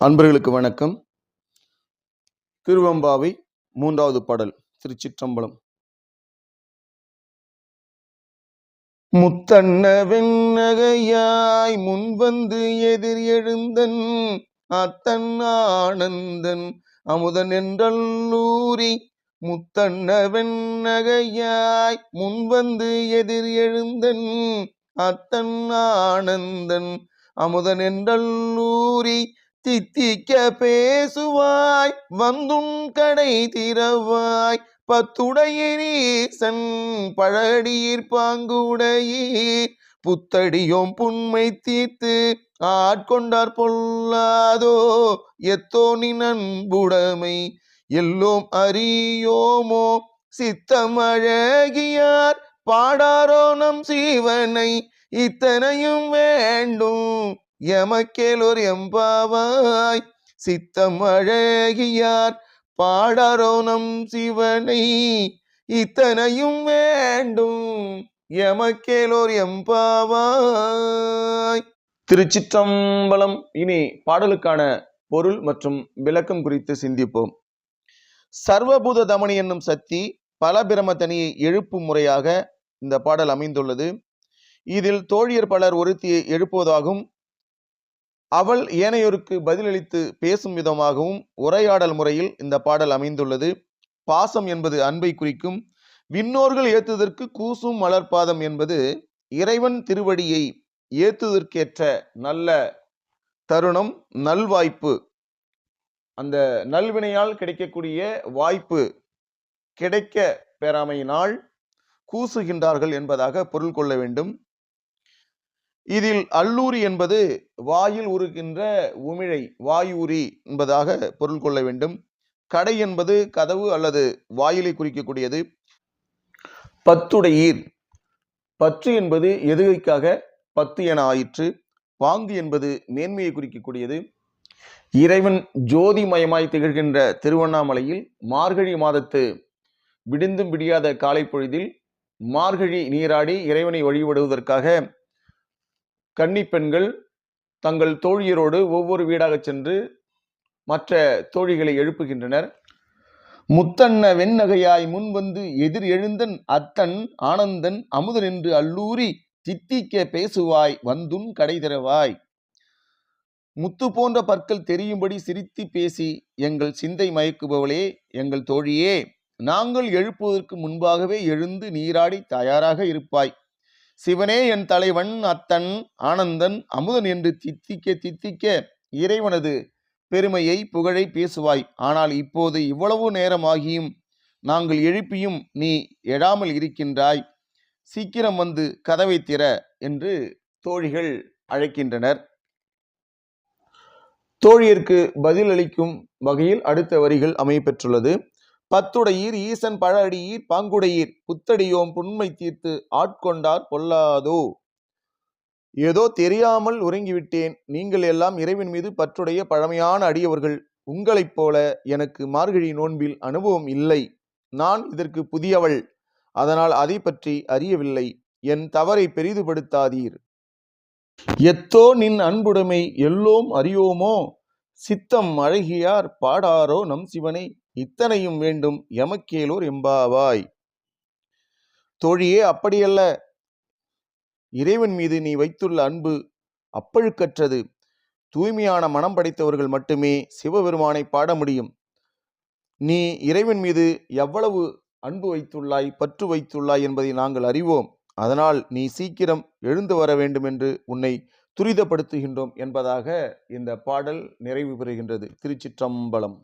அன்பர்களுக்கு வணக்கம். திருவம்பாவை மூன்றாவது பாடல் திருச்சிற்றம்பலம். முத்தன்ன வெண்ணகையாய் முன்வந்து எதிர் எழுந்தன் அத்தன் ஆனந்தன் அமுதன் என்றல்லூரி. முத்தன்ன வெண்ணகையாய் முன்வந்து எதிர் எழுந்தன் அத்தன் ஆனந்தன் அமுதன் என்றல்லூரி. தித்திக்க பேசுவாய் வந்தும் கடை திறவாய். பத்துடையீசன் பழடியீர் பாங்குடையீர் புத்தடியோம் புண்மை தீர்த்து ஆட்கொண்டார் பொல்லாதோ எத்தோனி நீ நண்புடைமை. எல்லோம் அறியோமோ சித்தமழகியார் பாடாரோ நம் சீவனை. இத்தனையும் வேண்டும் எமக்கேலோர் எம்பாவாய். சித்தம் அழகியார் பாடரோ நம் சிவனை. இத்தனையும் வேண்டும் எமக்கேலோர் எம்பாவாய். திருச்சிற்றம்பலம். இனி பாடலுக்கான பொருள் மற்றும் விளக்கம் குறித்து சிந்திப்போம். சர்வபூத தமனி என்னும் சக்தி பல தனியை எழுப்பும் முறையாக இந்த பாடல் அமைந்துள்ளது. இதில் தோழியர் பலர் ஒருத்தியை எழுப்புவதாகவும் அவள் ஏனையோருக்கு பதிலளித்து பேசும் விதமாகவும் உரையாடல் முறையில் இந்த பாடல் அமைந்துள்ளது. பாசம் என்பது அன்பை குறிக்கும். விண்ணோர்கள் ஏத்துவதற்கு கூசும் மலர்பாதம் என்பது இறைவன் திருவடியை ஏத்துவதற்கேற்ற நல்ல தருணம் நல்வாய்ப்பு. அந்த நல்வினையால் கிடைக்கக்கூடிய வாய்ப்பு கிடைக்க பெறாமையினால் கூசுகின்றார்கள் என்பதாக பொருள் கொள்ள வேண்டும். இதில் அல்லூரி என்பது வாயில் உருகின்ற உமிழை வாயூரி என்பதாக பொருள் கொள்ள வேண்டும். கடை என்பது கதவு அல்லது வாயிலை குறிக்கக்கூடியது. பத்துடையீர் பற்று என்பது எதுகைக்காக? பத்து என ஆயிற்று. பாங்கு என்பது மேன்மையை குறிக்கக்கூடியது. இறைவன் ஜோதிமயமாய் திகழ்கின்ற திருவண்ணாமலையில் மார்கழி மாதத்து விடிந்தும் விடியாத காலை பொழுதில் மார்கழி நீராடி இறைவனை வழிபடுவதற்காக கன்னி பெண்கள் தங்கள் தோழியரோடு ஒவ்வொரு வீடாக சென்று மற்ற தோழிகளை எழுப்புகின்றனர். முத்தன்ன வெண்ணகையாய் முன் வந்து எதிர் எழுந்தன் அத்தன் ஆனந்தன் அமுதன் என்று அல்லூரி தித்திக்க பேசுவாய் வந்துன் கடை தரவாய். முத்து போன்ற பற்கள் தெரியும்படி சிரித்து பேசி எங்கள் சிந்தை மயக்குபவளே எங்கள் தோழியே நாங்கள் எழுப்புவதற்கு முன்பாகவே எழுந்து நீராடி தயாராக இருப்பாய். சிவனே என் தலைவன் அத்தன் ஆனந்தன் அமுதன் என்று தித்திக்க தித்திக்க இறைவனது பெருமையை புகழை பேசுவாய். ஆனால் இப்போது இவ்வளவு நேரமாகியும் நாங்கள் எழுப்பியும் நீ எழாமல் இருக்கின்றாய். சீக்கிரம் வந்து கதவை திற என்று தோழிகள் அழைக்கின்றனர். தோழியருக்கு பதிலளிக்கும் வகையில் அடுத்த வரிகள் அமையப்பெற்றுள்ளது பத்துடையீர் ஈசன் பழ அடியீர் பாங்குடையீர் புத்தடியோம் புண்மை தீர்த்து ஆட்கொண்டார் பொல்லாதோ? ஏதோ தெரியாமல் உறங்கிவிட்டேன். நீங்கள் எல்லாம் இறைவன் மீது பற்றுடைய பழமையான அடியவர்கள். உங்களைப் போல எனக்கு மார்கழி நோன்பில் அனுபவம் இல்லை. நான் இதற்கு புதியவள். அதனால் அதை பற்றி அறியவில்லை. என் தவறை பெரிதுபடுத்தாதீர். எத்தோ நின் அன்புடைமை எல்லோம் அறியோமோ? சித்தம் அழகியார் பாடாரோ நம் சிவனை? இத்தனையும் வேண்டும் எமக்கேலூர் எம்பாவாய். தோழியே அப்படியல்ல. இறைவன் மீது நீ வைத்துள்ள அன்பு அப்பழுக்கற்றது. தூய்மையான மனம் படைத்தவர்கள் மட்டுமே சிவபெருமானை பாட முடியும். நீ இறைவன் மீது எவ்வளவு அன்பு வைத்துள்ளாய் பற்று வைத்துள்ளாய் என்பதை நாங்கள் அறிவோம். அதனால் நீ சீக்கிரம் எழுந்து வர வேண்டும் என்று உன்னை துரிதப்படுத்துகின்றோம் என்பதாக இந்த பாடல் நிறைவு பெறுகின்றது. திருச்சிற்றம்பலம்.